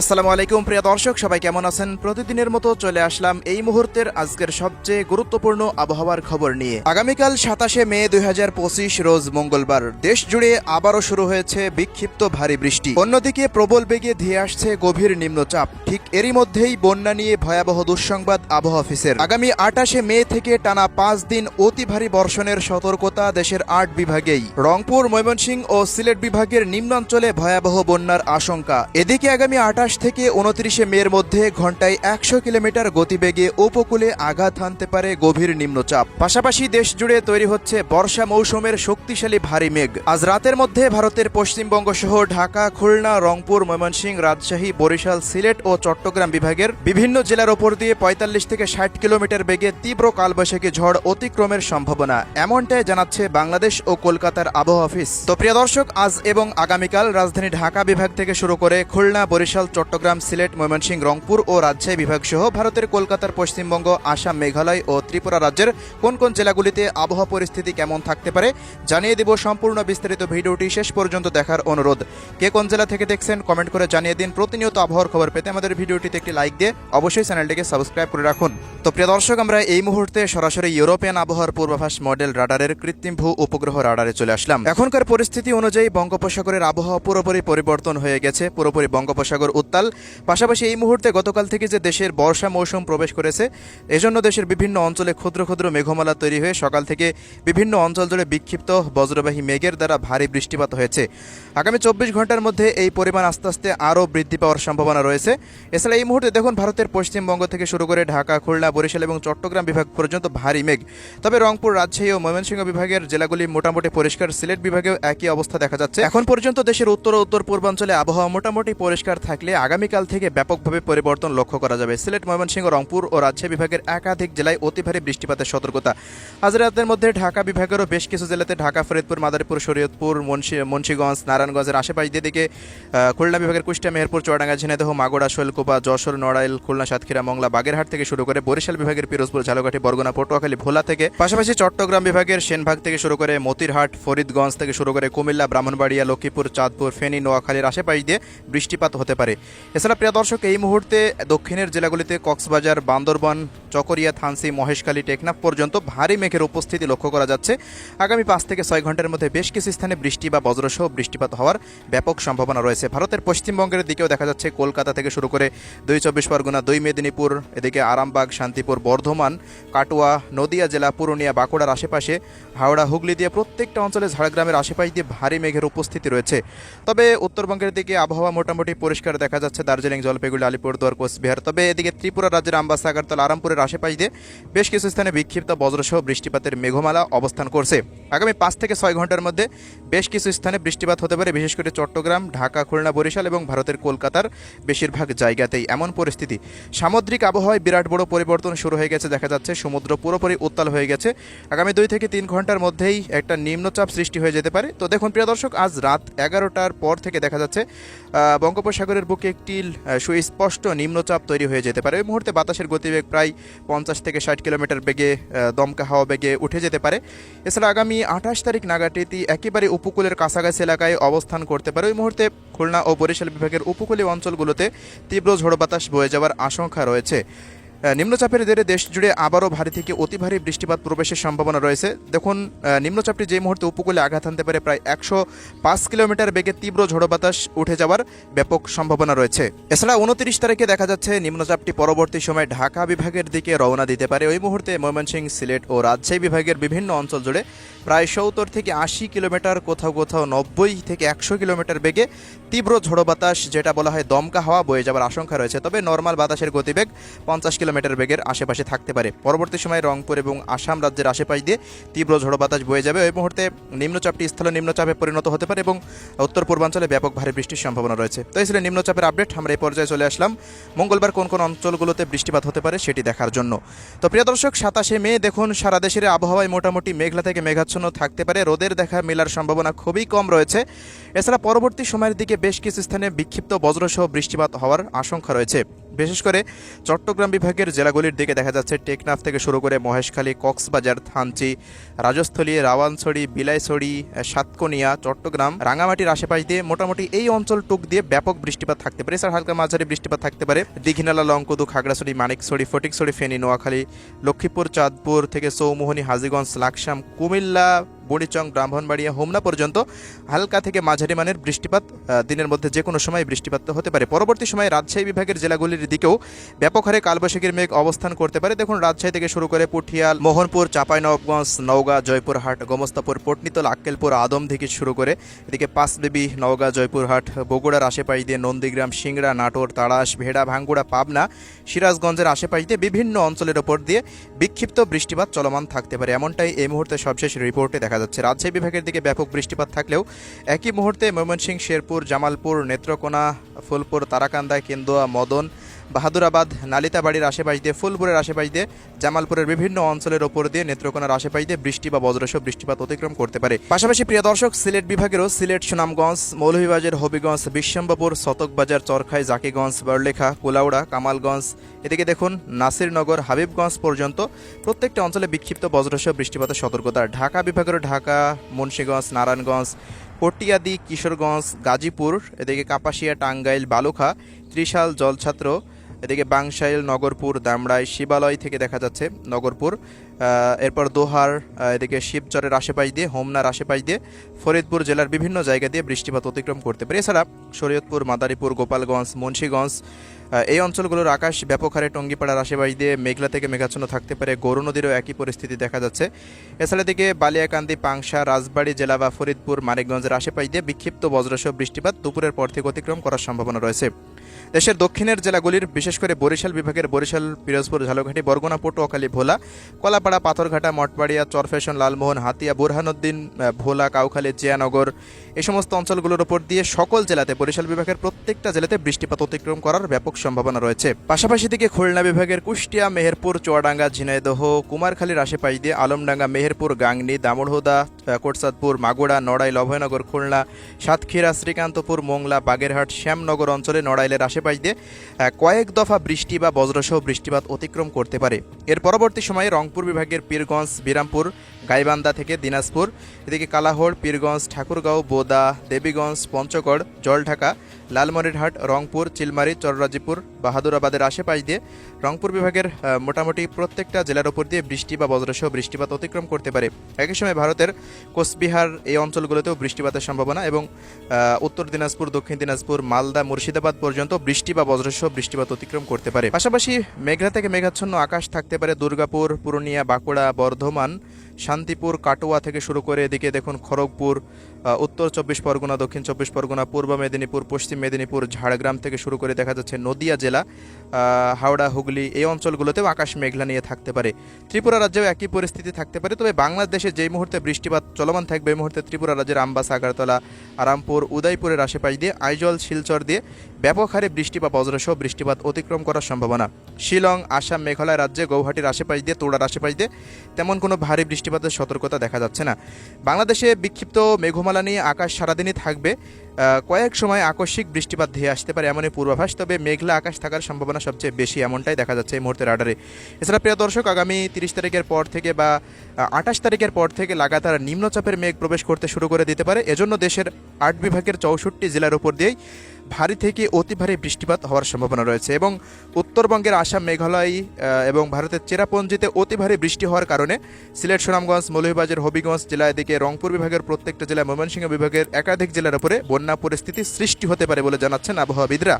আসসালামু আলাইকুম, প্রিয় দর্শক, সবাই কেমন আছেন? প্রতিদিনের মতো চলে আসলাম এই মুহূর্তের আজকের সবচেয়ে গুরুত্বপূর্ণ আবহাওয়ার খবর নিয়ে। আগামীকাল সাতাশে মে দুই রোজ মঙ্গলবার। দেশ জুড়ে আবারও শুরু হয়েছে বিক্ষিপ্ত ভারী বৃষ্টি। অন্যদিকে প্রবল বেগে ধেয়ে আসছে গভীর নিম্নচাপ। ঠিক এরই মধ্যেই বন্যা নিয়ে ভয়াবহ দুঃসংবাদ আবহাওয়া অফিসের। আগামী আটাশে মে থেকে টানা পাঁচ দিন অতি ভারী বর্ষণের সতর্কতা দেশের আট বিভাগেই। রংপুর, ময়মনসিংহ ও সিলেট বিভাগের নিম্নাঞ্চলে ভয়াবহ বন্যার আশঙ্কা। এদিকে আগামী আটাশ থেকে উনত্রিশে মের মধ্যে ঘন্টায় একশো কিলোমিটার গতিবেগে উপকূলে আঘাত হানতে পারে গভীর নিম্নচাপ। পাশাপাশি দেশ জুড়ে তৈরি হচ্ছে বর্ষা মৌসুমের শক্তিশালী ভারী মেঘ। আজ রাতের মধ্যে ভারতের পশ্চিমবঙ্গ সহ ঢাকা, খুলনা, রংপুর, ময়মনসিংহ, রাজশাহী, বরিশাল, সিলেট ও চট্টগ্রাম বিভাগের বিভিন্ন জেলার ওপর দিয়ে পঁয়তাল্লিশ থেকে ষাট কিলোমিটার বেগে তীব্র কালবৈশাখী ঝড় অতিক্রমের সম্ভাবনা। এমনটাই জানাচ্ছে বাংলাদেশ ও কলকাতার আবহাওয়া অফিস। তো প্রিয় দর্শক, আজ এবং আগামীকাল রাজধানী ঢাকা বিভাগ থেকে শুরু করে খুলনা, বরিশাল চট্টগ্রাম সিলেট, ময়মনসিংহ, রংপুর ও রাজশাহী বিভাগ সহ ভারতের কলকাতার পশ্চিমবঙ্গ, আসাম, মেঘালয় ও ত্রিপুরা রাজ্যের কোন কোন জেলাগুলিতে আবহাওয়া পরিস্থিতি কেমন থাকতে পারে জানিয়ে দিব সম্পূর্ণ বিস্তারিত ভিডিওটি শেষ পর্যন্ত দেখার অনুরোধ। কে কোন জেলা থেকে দেখছেন কমেন্ট করে জানিয়ে দিন। প্রতিনিয়ত আবহাওয়ার খবর পেতে আমাদের ভিডিওটিতে একটি লাইক দিয়ে অবশ্যই চ্যানেলটিকে সাবস্ক্রাইব করে রাখুন। তো প্রিয় দর্শক, আমরা এই মুহূর্তে সরাসরি ইউরোপিয়ান আবহাওয়ার পূর্বাভাস মডেল রাডারের কৃত্রিম ভূ উপগ্রহ রাডারে চলে আসলাম। এখনকার পরিস্থিতি অনুযায়ী বঙ্গোপসাগরের আবহাওয়া পুরোপুরি পরিবর্তন হয়ে গেছে। পুরোপুরি বঙ্গোপসাগর উত্তাল। পাশাপাশি এই মুহূর্তে গতকাল থেকে যে দেশের বর্ষা মৌসুম প্রবেশ করেছে, এজন্য দেশের বিভিন্ন অঞ্চলে ক্ষুদ্র ক্ষুদ্র মেঘমালা তৈরি হয়ে সকাল থেকে বিভিন্ন অঞ্চল জুড়ে বিক্ষিপ্ত বজ্রবাহী মেঘের দ্বারা ভারী বৃষ্টিপাত হয়েছে। আগামী চব্বিশ ঘণ্টার মধ্যে এই পরিমাণ আস্তে আস্তে আরও বৃদ্ধি পাওয়ার সম্ভাবনা রয়েছে। এছাড়া এই মুহূর্তে দেখুন, ভারতের পশ্চিমবঙ্গ থেকে শুরু করে ঢাকা, খুলনা, বরিশাল এবং চট্টগ্রাম বিভাগ পর্যন্ত ভারী মেঘ। তবে রংপুর, রাজশাহী ও ময়মনসিংহ বিভাগের জেলাগুলি মোটামুটি পরিষ্কার, সিলেট বিভাগেও একই অবস্থা দেখা যাচ্ছে। এখন পর্যন্ত দেশের উত্তর ও উত্তর পূর্বাঞ্চলে আবহাওয়া মোটামুটি পরিষ্কার থাকলে আগামীকাল থেকে ব্যাপকভাবে পরিবর্তন লক্ষ্য করা যাবে। সিলেট, ময়মনসিংহ, রংপুর ও রাজশাহী বিভাগের একাধিক জেলায় অতি ভারী বৃষ্টিপাতের সতর্কতা। আজ মধ্যে ঢাকা বিভাগেরও বেশ কিছু জেলাতে ঢাকা, ফরিদপুর, মাদারীপুর, শরীয়তপুর, মুন্সি, মুন্সিগঞ্জ, নারায়ণগঞ্জের আশেপাশ দিয়ে দিকে খুলনা বিভাগের কুষ্টিয়া, মেহেরপুর, চুয়াডাঙ্গা, ঝিনাইদহ, মাগুরা, শৈলকুপা, যশোর, নড়াইল, খুলনা, সাতক্ষীরা, মংলা, বাগেরহাট থেকে শুরু করে বরিশাল বিভাগের পিরোজপুর, ঝালকাঠি, বরগুনা, পটুয়াখালী, ভোলা থেকে, পাশাপাশি চট্টগ্রাম বিভাগের সেনভাগ থেকে শুরু করে মতিরহাট, ফরিদগঞ্জ থেকে শুরু করে কুমিল্লা, ব্রাহ্মণবাড়িয়া, লক্ষ্মীপুর, চাঁদপুর, ফেনী, নোয়াখালীর আশেপাশ দিয়ে বৃষ্টিপাত হতে পারে। এছাড়া প্রিয় দর্শক, এই মুহূর্তে দক্ষিণের জেলাগুলিতে কক্সবাজার, বান্দরবান, চকরিয়া, থানসি, মহেশখালী, টেকনাফ পর্যন্ত ভারী মেঘের উপস্থিতি লক্ষ্য করা যাচ্ছে। আগামী পাঁচ থেকে ছয় ঘণ্টার মধ্যে বেশ কিছু স্থানে বৃষ্টি বা বজ্রসহ বৃষ্টিপাত হওয়ার ব্যাপক সম্ভাবনা রয়েছে। ভারতের পশ্চিমবঙ্গের দিকেও দেখা যাচ্ছে কলকাতা থেকে শুরু করে দুই চব্বিশ পরগনা, দুই মেদিনীপুর, এদিকে আরামবাগ, শান্তিপুর, বর্ধমান, কাটোয়া, নদিয়া জেলা, পুরুলিয়া, বাঁকুড়ার আশেপাশে, হাওড়া, হুগলি দিয়ে প্রত্যেকটা অঞ্চলে ঝাড়গ্রামের আশেপাশ দিয়ে ভারী মেঘের উপস্থিতি রয়েছে। তবে উত্তরবঙ্গের দিকে আবহাওয়া মোটামুটি পরিষ্কার দেখা যাচ্ছে দার্জিলিং, জলপাইগুড়ি, আলিপুরদুয়ার, কোচবিহার। তবে এদিকে ত্রিপুরা রাজ্যের আম্বাসা আগারতলা আরামপুরের আশেপাশ দিয়ে বেশ কিছু স্থানে বিক্ষিপ্ত বজ্রসহ বৃষ্টিপাতের মেঘমালা অবস্থান করছে। আগামী পাঁচ থেকে ছয় ঘণ্টার মধ্যে বেশ কিছু স্থানে বৃষ্টিপাত হতে পারে, বিশেষ করে চট্টগ্রাম, ঢাকা, খুলনা, বরিশাল এবং ভারতের কলকাতার বেশিরভাগ জায়গাতেই এমন পরিস্থিতি। সামুদ্রিক আবহাওয়ায় বিরাট বড় পরিবর্তন শুরু হয়ে গেছে, দেখা যাচ্ছে সমুদ্র পুরোপুরি উত্তাল হয়ে গেছে। আগামী দুই থেকে তিন ঘণ্টার মধ্যেই একটা নিম্নচাপ সৃষ্টি হয়ে যেতে পারে। তো দেখুন, প্রিয় দর্শক, আজ রাত এগারোটার পর থেকে দেখা যাচ্ছে বঙ্গোপসাগরের বুকে একটি সুস্পষ্ট নিম্নচাপ তৈরি হয়ে যেতে পারে। ওই মুহূর্তে বাতাসের গতিবেগ প্রায় পঞ্চাশ থেকে ষাট কিলোমিটার বেগে দমকা হাওয়া বেগে উঠে যেতে পারে। এছাড়া আগামী আঠাশ তারিখ নাগাটিতে একেবারে উপকূলের কাছাকাছি এলাকায় অবস্থান করতে পারে। ওই মুহূর্তে খুলনা ও বরিশাল বিভাগের উপকূলীয় অঞ্চলগুলোতে তীব্র ঝোড়ো বাতাস বয়ে যাওয়ার আশঙ্কা রয়েছে। নিম্নচাপের জেরে দেশ জুড়ে আবারও ভারী থেকে অতি ভারী বৃষ্টিপাত প্রবেশের সম্ভাবনা রয়েছে। দেখুন নিম্নচাপটি যে মুহূর্তে উপকূলে আঘাত আনতে পারে প্রায় একশো পাঁচ কিলোমিটার বেগে তীব্র ঝোড়ো বাতাস উঠে যাওয়ার ব্যাপক সম্ভাবনা রয়েছে। এছাড়া উনত্রিশ তারিখে দেখা যাচ্ছে, নিম্নচাপটি পরবর্তী সময় ঢাকা বিভাগের দিকে রওনা দিতে পারে। ওই মুহূর্তে ময়মনসিংহ, সিলেট ও রাজশাহী বিভাগের বিভিন্ন অঞ্চল জুড়ে প্রায় সত্তর থেকে আশি কিলোমিটার, কোথাও কোথাও নব্বই থেকে একশো কিলোমিটার বেগে তীব্র ঝোড়ো বাতাস, যেটা বলা হয় দমকা হাওয়া, বয়ে যাওয়ার আশঙ্কা রয়েছে। তবে নর্মাল বাতাসের গতিবেগ পঞ্চাশ কিলোমিটার বেগের আশেপাশে থাকতে পারে। পরবর্তী সময় রংপুর এবং আসাম রাজ্যের আশেপাশ দিয়ে তীব্র ঝোড়ো বাতাস বয়ে যাবে। ওই মুহূর্তে নিম্নচাপটি স্থল নিম্নচাপে পরিণত হতে পারে এবং উত্তর পূর্বাঞ্চলে ব্যাপক ভারী বৃষ্টির সম্ভাবনা রয়েছে। তো এই নিম্নচাপের আপডেট। আমরা এই পর্যায়ে চলে আসলাম। মঙ্গলবার কোন কোন অঞ্চলগুলোতে বৃষ্টিপাত হতে পারে সেটি দেখার জন্য। তো প্রিয় দর্শক, সাতাশে মে, দেখুন, সারা দেশের আবহাওয়ায় মোটামুটি মেঘলা থেকে মেঘাচ্ছন্ন থাকতে পারে। রোদের দেখা মেলার সম্ভাবনা খুবই কম রয়েছে। এছাড়া পরবর্তী সময়ের দিকে বেশ কিছু স্থানে বিক্ষিপ্ত বজ্রসহ বৃষ্টিপাত হওয়ার আশঙ্কা রয়েছে। বিশেষ করে চট্টগ্রাম বিভাগের জেলাগুলির দিকে দেখা যাচ্ছে টেকনাফ থেকে শুরু করে মহেশখালী, কক্সবাজার, থানচি, রাজস্থলী রাওয়ালছড়ি বিলাইছড়ি, সাতকনিয়া, চট্টগ্রাম, রাঙামাটির আশেপাশ দিয়ে মোটামুটি এই অঞ্চল টুক দিয়ে ব্যাপক বৃষ্টিপাত থাকতে পারে। এছাড়া হালকা মাঝারি বৃষ্টিপাত থাকতে পারে। দীঘিনালা লঙ্কদু খাগড়াছড়ি, মানিকছড়ি, ফটিকছড়ি, ফেনী, নোয়াখালী, লক্ষ্মীপুর, চাঁদপুর থেকে চৌমোহনী, হাজিগঞ্জ, লাকসাম, কুমিল্লা বড়িচং, ব্রাহ্মণবাড়িয়া, হোমনা পর্যন্ত হালকা থেকে মাঝারি মানের বৃষ্টিপাত দিনের মধ্যে যে কোনো সময় বৃষ্টিপাত হতে পারে। পরবর্তী সময়ে রাজশাহী বিভাগের জেলাগুলির দিকেও ব্যাপক হারে কালবৈশাখীর মেঘ অবস্থান করতে পারে। দেখুন, রাজশাহী থেকে শুরু করে পুঠিয়াল, মোহনপুর, চাঁপাইনবাবগঞ্জ, নওগাঁ, জয়পুরহাট, গোমস্তাপুর, পটনিতল, আক্কেলপুর, আদম থেকে শুরু করে এদিকে পাঁচবেবি নওগাঁ, জয়পুরহাট, বগুড়ার আশেপাশ দিয়ে নন্দীগ্রাম, সিংড়া, নাটোর, তাড়াশ, ভেড়া, ভাঙ্গুড়া, পাবনা, সিরাজগঞ্জের আশেপাশ দিয়ে বিভিন্ন অঞ্চলের ওপর দিয়ে বিক্ষিপ্ত বৃষ্টিপাত চলমান থাকতে পারে। এমনটাই এই মুহূর্তে সবশেষ রিপোর্টে দেখা যাচ্ছে। রাজশাহী বিভাগের দিকে ব্যাপক বৃষ্টিপাত থাকলেও একই মুহূর্তে ময়মনসিংহ, শেরপুর, জামালপুর, নেত্রকোনা, ফুলপুর তারাকান্দা কেন্দুয়া, মদন বাহাদুরাবাদ, নালিতাবাড়ির আশেপাশ দিয়ে, ফুলপুরের আশেপাশ দিয়ে, জামালপুরের বিভিন্ন অঞ্চলের ওপর দিয়ে নেত্রকোনার আশেপাশ দিয়ে বৃষ্টি বা বজ্রসহ বৃষ্টিপাত অতিক্রম করতে পারে। পাশাপাশি প্রিয় দর্শক, সিলেট বিভাগেরও সিলেট, সুনামগঞ্জ, মৌলভীবাজার, হবিগঞ্জ বিশ্বম্বপুর শতকবাজার চরখাই, জাকিগঞ্জ, বড়লেখা, কুলাউড়া, কামালগঞ্জ, এদিকে দেখুন নাসিরনগর, হাবিবগঞ্জ পর্যন্ত প্রত্যেকটা অঞ্চলে বিক্ষিপ্ত বজ্রসহ বৃষ্টিপাতের সতর্কতা। ঢাকা বিভাগেরও ঢাকা, মুন্সীগঞ্জ, নারায়ণগঞ্জ, পটিয়াদি, কিশোরগঞ্জ, গাজীপুর, এদিকে কাপাসিয়া, টাঙ্গাইল, বালুখা, ত্রিশাল, জলছাত্র এদিকে বাংশাইল নগরপুর দামড়ায় শিবালয় থেকে দেখা যাচ্ছে নগরপুর। এরপর দোহার এদিকে শিবচরের আশেপাশ দিয়ে, হোমনার আশেপাশ দিয়ে, ফরিদপুর জেলার বিভিন্ন জায়গা দিয়ে বৃষ্টিপাত অতিক্রম করতে পারে। এছাড়া শরীয়তপুর, মাদারীপুর, গোপালগঞ্জ, মুন্সীগঞ্জ এই অঞ্চলগুলোর আকাশ ব্যাপক হারে টঙ্গিপাড়ার আশেপাশ দিয়ে মেঘলা থেকে মেঘাচ্ছন্ন থাকতে পারে। গরু নদীরও একই পরিস্থিতি দেখা যাচ্ছে। এছাড়া দিকে বালিয়াকান্দি, পাংশা, রাজবাড়ী জেলা বা ফরিদপুর, মানিকগঞ্জের আশেপাশ দিয়ে বিক্ষিপ্ত বজ্রসহ বৃষ্টিপাত দুপুরের পর থেকে অতিক্রম করার সম্ভাবনা রয়েছে। দেশের দক্ষিণের জেলাগুলির, বিশেষ করে বরিশাল বিভাগের বরিশাল, পিরোজপুর, ঝালকাঠি, বরগুনা, পটুয়াখালী, ভোলা, কলাপাড়া পাথরঘাটা, মঠবাড়িয়া, চরফেশন, লালমোহন, হাতিয়া, বুরহানুদ্দিন ভোলা, কাউখালী, জিয়ানগর এই সমস্ত অঞ্চলগুলোর উপর দিয়ে সকল জেলাতে বরিশাল বিভাগের প্রত্যেকটা জেলাতে বৃষ্টিপাত অতিক্রম করার ব্যাপক সম্ভাবনা রয়েছে। পাশাপাশি দিকে খুলনা বিভাগের কুষ্টিয়া, মেহেরপুর, চুয়াডাঙ্গা, ঝিনাইদহ, কুমারখালীর আশেপাশ দিয়ে আলমডাঙ্গা, মেহেরপুর, গাংনি, দামড়হুদা কোটসাদপুর মাগুড়া নড়াইল, অভয়নগর, খুলনা, সাতক্ষীরা, শ্রীকান্তপুর, মোংলা, বাগেরহাট, শ্যামনগর অঞ্চলে নড়াইলের আশেপাশ দিয়ে কয়েক দফা বৃষ্টি বা বজ্রসহ বৃষ্টিপাত অতিক্রম করতে পারে। এর পরবর্তী সময়ে রংপুর বিভাগের পীরগঞ্জ বিরামপুর গাইবান্ধা থেকে দিনাজপুর। এদিকে কালাহড় পীরগঞ্জ ঠাকুরগাঁও বোদা দেবীগঞ্জ পঞ্চগড় জলঢাকা লালমনিরহাট, রংপুর, চিলমারি, চররাজিপুর, বাহাদুরাবাদের আশেপাশ দিয়ে রংপুর বিভাগের মোটামুটি প্রত্যেকটা জেলার উপর দিয়ে বৃষ্টি বা বজ্রসহ বৃষ্টিপাত অতিক্রম করতে পারে। একই সময় ভারতের কোচবিহার এই অঞ্চলগুলোতেও বৃষ্টিপাতের সম্ভাবনা এবং উত্তর দিনাজপুর, দক্ষিণ দিনাজপুর, মালদা, মুর্শিদাবাদ পর্যন্ত বৃষ্টি বা বজ্রসহ বৃষ্টিপাত অতিক্রম করতে পারে। পাশাপাশি মেঘলা থেকে মেঘাচ্ছন্ন আকাশ থাকতে পারে দুর্গাপুর, পুরুলিয়া, বাঁকুড়া, বর্ধমান শান্তিপুর, কাটোয়া থেকে শুরু করে এদিকে দেখুন খড়গপুর উত্তর চব্বিশ পরগনা, দক্ষিণ চব্বিশ পরগনা, পূর্ব মেদিনীপুর, পশ্চিম মেদিনীপুর, ঝাড়গ্রাম থেকে শুরু করে দেখা যাচ্ছে নদিয়া জেলা হাওড়া, হুগলি এই অঞ্চলগুলোতেও আকাশ মেঘলা নিয়ে থাকতে পারে। ত্রিপুরা রাজ্যেও একই পরিস্থিতি থাকতে পারে, তবে বাংলাদেশে যেই মুহূর্তে বৃষ্টিপাত চলমান থাকবে, এই মুহূর্তে ত্রিপুরা রাজ্যের আম্বাস, আগারতলা, আরামপুর, উদয়পুরের আশেপাশ দিয়ে, আইজল, শিলচর দিয়ে ব্যাপক হারে বৃষ্টি বা বজ্রসহ বৃষ্টিপাত অতিক্রম করার সম্ভাবনা। শিলং, আসাম, মেঘালয় রাজ্যে, গৌহাটির আশেপাশ দিয়ে, তোড়ার আশেপাশ দিয়ে তেমন কোনো ভারী বৃষ্টিপাতের সতর্কতা দেখা যাচ্ছে না। বাংলাদেশে বিক্ষিপ্ত মেঘমালা নিয়ে আকাশ সারাদিনই থাকবে। কয়েক সময় আকস্মিক বৃষ্টিপাত ধেয়ে আসতে পারে এমনই পূর্বাভাস, তবে মেঘলা আকাশ থাকার সম্ভাবনা সবচেয়ে বেশি এমনটাই দেখা যাচ্ছে এই মুহূর্তে রাডারে। এছাড়া প্রিয় দর্শক, আগামী তিরিশ তারিখের পর থেকে বা আঠাশ তারিখের পর থেকে লাগাতার নিম্নচাপের মেঘ প্রবেশ করতে শুরু করে দিতে পারে। এজন্য দেশের আট বিভাগের চৌষট্টি জেলার উপর দিয়েই ভারী থেকে অতি ভারী বৃষ্টিপাত হওয়ার সম্ভাবনা রয়েছে এবং উত্তরবঙ্গের আসাম, মেঘালয় এবং ভারতের চেরাপঞ্জিতে অতি ভারী বৃষ্টি হওয়ার কারণে সিলেট, সুনামগঞ্জ, মৌলভীবাজার, হবিগঞ্জ জেলা এদিকে রংপুর বিভাগের প্রত্যেকটা জেলায় ময়মনসিংহ বিভাগের একাধিক জেলার উপরে বন্যা পরিস্থিতি সৃষ্টি হতে পারে বলে জানাচ্ছেন আবহাওয়াবিদরা।